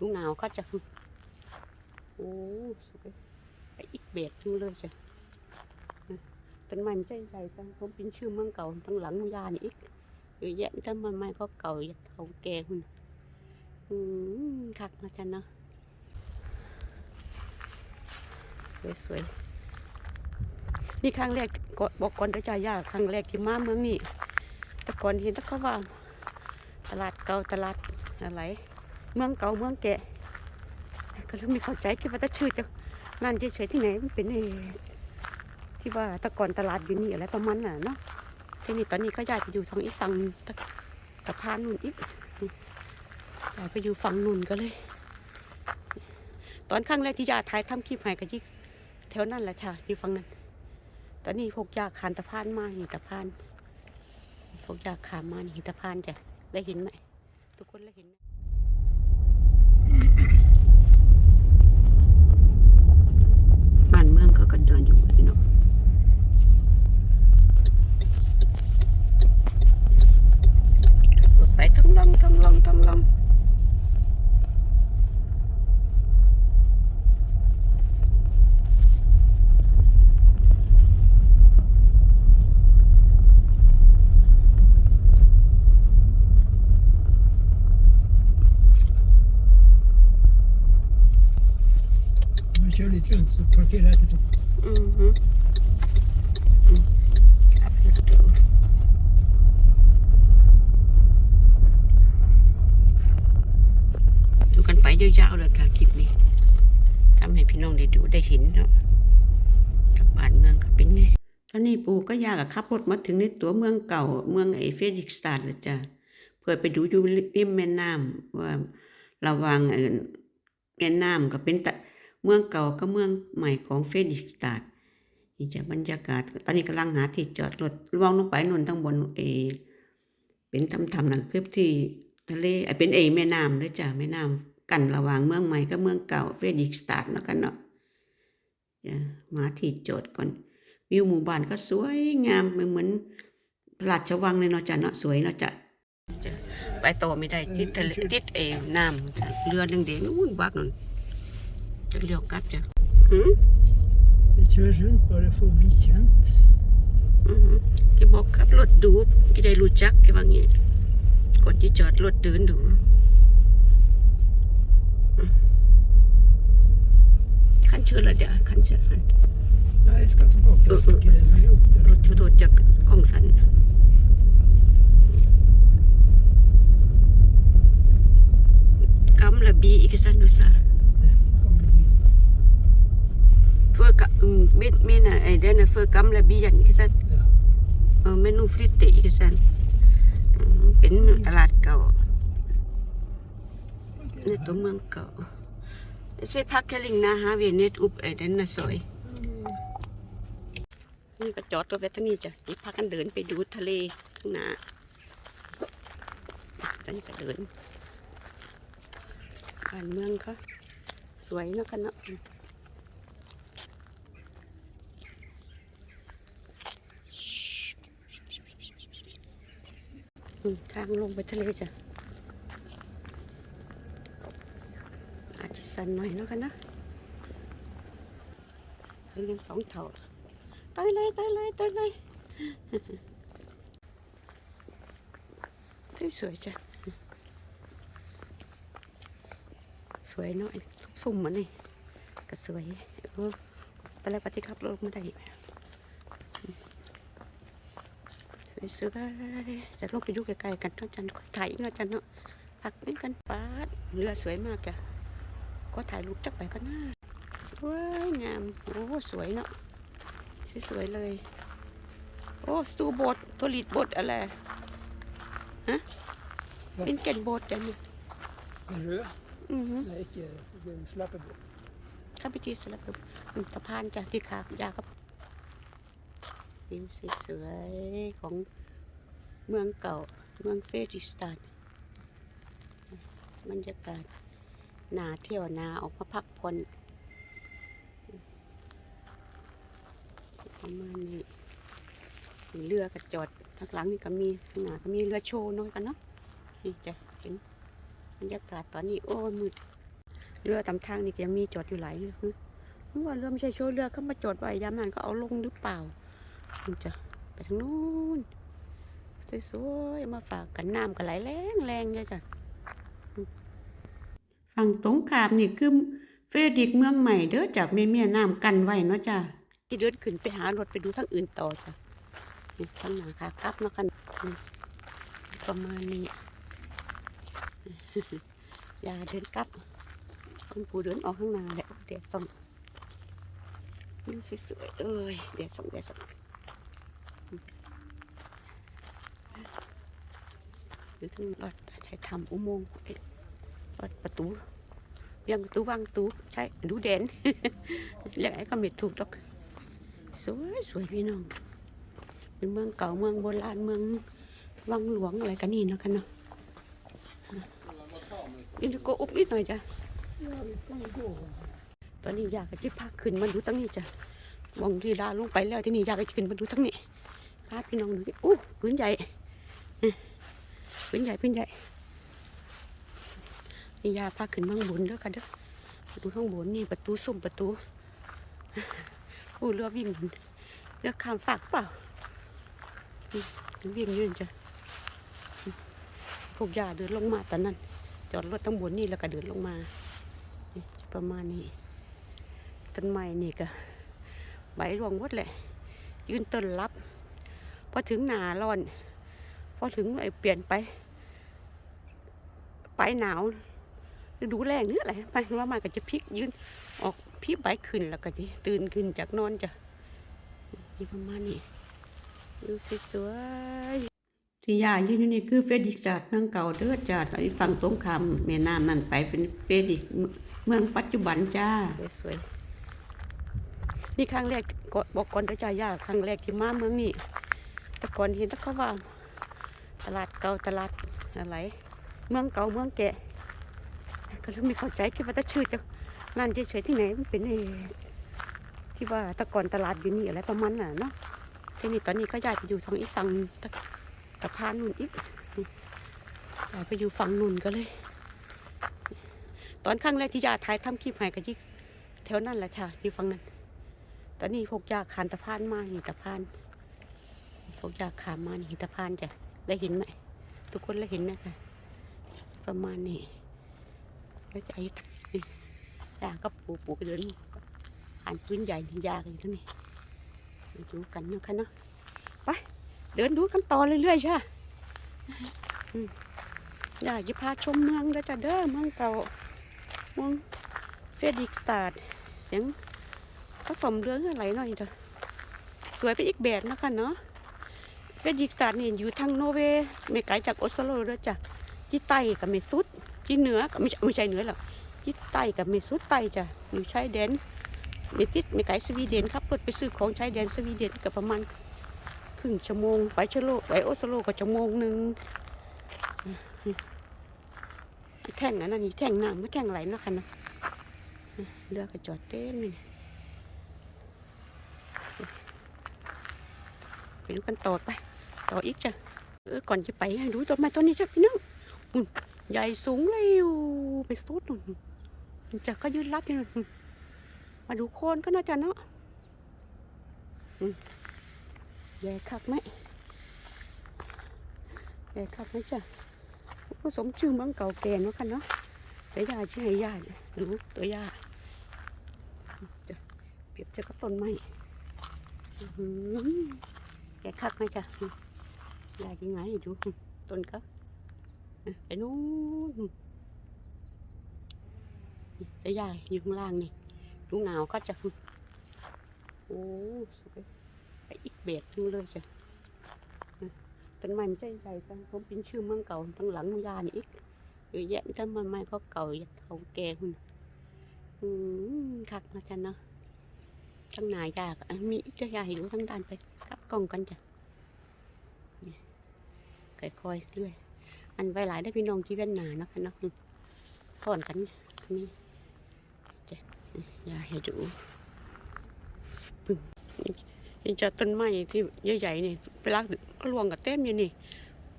ดูเงาเขาจะโอ้สวยไปอีกเบียดนึงเลยจ้ะต้นไม้มันใหญ่จังผมเป็นชื่อเมืองเก่าตั้งหลังยานี่อีกเยอะแยะต้นไม้ก็เก่าย่าเก่าแก่คุณอืมคักนะจันเนาะสวยๆนี่ครั้งแรกก็บอกก่อนจะจ่ายยากครั้งแรกที่มาเมืองนี่แต่ก่อนเห็นแต่เขาว่า ตลาดเก่าตลาดอะไร เมืองเก่าเมืองแก่ก็เริ่มไม่เข้าใจคิดว่าจะชื่อจะนั่นเฉยๆที่ไหนมันเป็นไอ้ที่ว่าตะก่อนตลาดอยู่นี่อะไรประมาณน่ะเนาะที่นี่ตอนนี้เขาย้ายไปอยู่ฝั่งอีกฝั่งตะตะพานนู่นอีกย้ายไปอยู่ฝั่งนู่นก็เลย ตอนครั้งแรกที่ยาถ่ายทำคลิปให้ก็ยิ่แถวนั้นแหละค่ะอยู่ฝั่งนั้น ตอนนี้พวกยาขานตะพานมาหินตะพานพวกยาขามมาหินตะพานจ้ะได้เห็นไหมทุกคนได้เห็นไหม บ้านเมือง ก็กันดอนอยู่พี่น้องรถไปทั้งลองทั้งลองทั้งลอง Man kör lite runt så parkerar jag lite. อือฮึอืมครับเดี๋ยวดูดูกันไปยาวๆเลยค่ะคลิปนี้ทำให้พี่น้องได้ดูได้เห็นเนาะกับบ้านเมืองก็เป็นไงตอนนี้ ปู่ก็ยากอะขับรถมาถึงในตัวเมืองเก่า เมืองไอเฟดิกสตาดแล้วจ้ะเพื่อไปดูอยู่ริมแม่น้ำว่าระวังเอ่อแม่น้ำก็เป็นตะเมืองเก่าก็เมืองใหม่ของเฟดิกสตาดนี่จะบรรยากาศ ตอนนี้กำลังหาที่จอดรถมองลงไปนนทั้งบนเอเป็นทำทำหนังคลิปที่ทะเลไอเป็นเอแม่น้ำด้วยจ้ะแม่น้ำกันระหว่างเมืองใหม่กับเมืองเก่าเฟดิกสตาดเนาะกันเนาะจะมาที่จอดก่อน วิวหมู่บ้านก็สวยงามเหมือนเหมือนพระราชวังเลยเนาะจ้ะเนาะสวยเนาะจ้ะจะไปต่อไม่ได้ติดทะเลติดเอน้ำจ้ะเรือแดงๆนู่นวักนู่นจะเลี้ยวกลับจ้ะอืม Vi kör runt bara för att bli känt. อืมกี่บอกขับรถดูกี่ได้รู้จักกี่ว่างี้กดที่จอดรถเดินดูอืมคันเชื่อละเดี๋ยวคันเชื่อ Nej, jag ska tillbaka. Jag tycker den är upp ร där. ถชุดจากกล้องสันกำละบีอีกสันดูซะ Kommer bli. เฟื่อกะอืมไม่ไม่น่ะไอ้เดนน่ะเฟื่อกำละบียันอีกสัน Ja. เออเมนูฟริตเตอีกสันอืมเป็นตลาดเก่าในตัวเมืองเก่าใช่พักแคลิงนาฮาเวเนตอุบไอ้เดนน่ะสวย นี่ก็จอดตัวเวทางนี้จ้ะนี่พากันเดินไปดูทะเลข้างหน้าตอนนี้ก็เดินบ้านเมืองเขาสวยนะกันเนาะทางลงไปทะเลจ้ะ อาจจะสั่นหน่อยนะกันนะเป็นกันสองเท่าายเลยตายเลยตายเลยสวยๆจ้ะ สวยเนาะสุ่มมันนี่ก็สวยเออตอนแรกปฏิขับรถไม่ได้สวยๆแต่ลงไปดูไกลๆกันทุกจันถ่ายอีกเนาะจันเนาะพักนี่กันปาดเรือสวยมากจ้ะก็ถ่ายรูปจักไปก็น่าสวยงามโอ้สวยเนาะ สวยๆเลย โอ้สตูโบดตัวลีดโบดอะไรฮะเป็นแก่นโบดจ้ะเนี่ย En röd? อือฮึ Nej, inte det är en slappebåt. ข้าพเจ้าสลับกับตะพานจ้ะที่ขายาครับวิวสวยๆของเมืองเก่าเมืองเฟริสถานบรรยากาศหนาเที่ยวหนาออกมาพักผ่อน ประมาณนี้เรือกระจอดทางหลังนี่ก็มีข้างหน้าก็มีเรือโชว์น้อยกันเนาะนี่จ้ะเห็นบรรยากาศตอนนี้โอ้ยมืดเรือตามทางนี่ยังมีจอดอยู่หลายเรือนึกว่าเรือไม่ใช่โชว์เรือเขามาจอดไว้ยามนั้นก็เอาลงหรือเปล่ามันจะไปทางนู้นสวยๆมาฝากกันน้ำก็ไหลแรงแรงเลยจ้ะฝั่งตรงขามนี่คือเฟรดิกเมืองใหม่เด้อจากแม่แม่น้ำกันไว้เนาะจ้ะ ที่เดินขึ้นไปหารถไปดูทางอื่นต่อจ้ะนี่ทางหนาขากลับเนากันประมาณนี้อย่าเดินกลับคุณปู่เดินออกข้างหน้าแหละเดี๋ยวฟังนี่สวยๆเอ้ยเดี๋ยวส่งเดี๋ยวส่งหรือทั้งรอดให้ทำอุโมงค์รอดประตูเวียงประตูวางประตูใช่ดูเด่นเรียกไอ้ก็ไม่ถูกหรอก สวยสวยพี่น้อง เป็นเมืองเก่าเมืองโบราณเมืองวังหลวงอะไรกันนี่นะกันเนาะยินดีโกอุบนิดหน่อยจ้ะตอนนี้อยากจะพาขึ้นมาดูตั้งนี้จ้ะมองที่ลาลงไปแล้วที่นี่อยากจะขึ้นมาดูตั้งนี้พาพี่น้องดูอู้พื้นใหญ่อืมพื้นใหญ่พื้นใหญ่นี่ยาพาขึ้นมาข้างบนเด้อค่ะเด้อดูข้างบนนี่ประตูสุ่มประตู อู้เรือวิ่งเรือข้ามฝากเปล่าอืมวิ่งยืนจ้ะอืมพวกยาเดินลงมาตอนนั้น จอดรถทั้งบนนี่แล้วก็เดินลงมาประมาณนี้ต้นไม้นี่ก็ใบรวงหมดเลยยืนต้นรับพอถึงหนาร้อนพอถึงไอ้เปลี่ยนไป ไปหนาวดูแรงหรืออะไรไปว่ามาก็จะพลิกยืน พลิกใบขึ้นแล้วก็จะตื่นขึ้นจากนอนจ้ะนี่ประมาณนี้ดูสวยที่ยายืนอยู่นี่คือเฟรดิกจากเมืองเก่าเด้อจ้าไอ้ฝั่งตรงข้ามแม่น้ำนั่นไปเป็นเฟรดิกเมืองปัจจุบันจ้าสวยๆนี่ครั้งแรกบอกก่อนเดจ้ายาครั้งแรกที่มาเมืองนี้แต่ก่อนเห็นแต่เขาว่า ตลาดเก่าตลาดอะไร เมืองเก่าเมืองแก่ก็เลยไม่เข้าใจคิดว่าจะชื่อจะ นั่นเฉยๆที่ไหนมันเป็นไอ้ที่ว่าต่ก่อนตลาดอยู่นี่อะไรประมาณน่ะเนาะทีนี้ตอนนี้ก็ย้ายไปอยู่ทางอีกฝั่งตะสะพานนู่นอีกย้ายไปอยู่ฝั่งนู่นก็เลย ตอนครั้งแรกที่ยาถ่ายทำคลิปใหม่ก็ยิกแถวนั่นแหละค่ะอยู่ฝั่งนั้นตอนนี้พวกยาขานตะพานมาหินตะพานพวกยาขามมาหินตะพานจ้ะได้เห็นไหมทุกคนได้เห็นไหมคะประมาณนี้แล้วจะไอ้นี่ ยาก็ปูปูก็เดินอ่านปืนใหญ่นี่ยากันอยู่ที่นี่ไปดูกันเนาะคะเนาะไปเดินดูกันต่อเรื่อยๆใช่อืมอยากจะพาชมเมืองแล้วจ้ะเด้อเมืองเก่าเมืองเฟรดิกสตาร์ดเสียงก็สมเรื่องอะไรหน่อยจ้ะสวยไปอีกแบบนะคะเนาะเฟรดิกสตาร์ดนี่อยู่ทางโนเวย์ไม่ไกลจากออสโลด้อจ้ะที่ใต้กับเมสุดที่เหนือกับไม่ไม่ใช่เหนือหรอก ที่ใต้กับเมสุดใต้จ้ะอยู่ชายแดนไม่ติดไม่ไกลสวีเดนครับรถไปซื้อของชายแดนสวีเดนกับประมาณครึ่งชั่วโมงไปชโลไปโอสโลก็ชั่วโมงหนึ่งแท่งอันนั้นนี่แท่งน้ำไม่แท่งไหลเนาะคะนะเรือก็จอดเต้นนี่ไปดูกันต่อไป ต่ออีกจ้ะเออก่อนจะไปให้ดูต้นไม้ต้นนี้จ้ะพี่น้องใหญ่สูงเลยอยู่ไปสุดนู่น จะก็ยืนรับอยู่มาดูโคนก็น่าจะเนาะแย่คักไหมแย่คักไหมจ้ะผสมชื่อเมืองเก่าแก่เนาะค่ะเนาะเดี๋ยาชื่อให้ยาเนี่ยดูตัวยาจะเปรียบเทียบกับต้นไม้อื้อหือแย่คักไหมจ้ะยายังไงดูต้นก็ไปนู้น นี่จะยาอยู่ข้างล่างนี่ดูเงาก็จะโอ้สวยไปอีกแบบนึงเลยจ้ะต้นไม้มันใหญ่จังผมเป็นชื่อเมืองเก่าทั้งหลังยานี่อีกเยอะแยะทั้งมันไม้ก็เก่าเก่าแก่คุณอืมคักนะจ๊ะเนาะทั้งหนายากมีอีกใหญ่ดูทั้งด้านไปกับกล้องกันจ้ะนี่ค่อยๆเรื่อยอันไว้หลายได้พี่น้องที่เวียนหนาเนาะคะเนาะสอนกันนี่ อย่าให้ดูปึ้งนี่จะต้นไม้ที่ใหญ่ๆนี่ไปลักก็ลวงกับเต็มอยู่นี่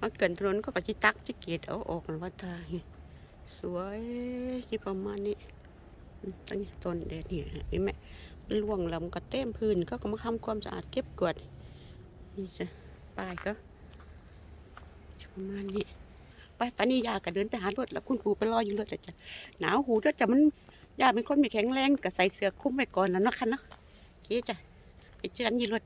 มาเกินถนนก็กะจิตักจิเกียดเอาออกกันว่าตายสวยที่ประมาณนี้ตอนนี้ต้นเด็ดนี่เห็นไหมมันล่วงล้วมันก็เต็มพื้นเขาก็มาทำความสะอาดเก็บกวาดนี่จะป้ายก็ประมาณนี้ไปตอนนี้ยาก็เดินไปหารถแล้วคุณปู่ไปรออยู่รถแล้วจ้ะหนาวหูด้วยจ้ะมัน ยาเป็นคนไม่แข็งแรงก็ใส่เสื้อคุ้มไว้ก่อนแล้วเนาะค่ะเนาะโอเคจ้ะไปเจอกันยี่รถ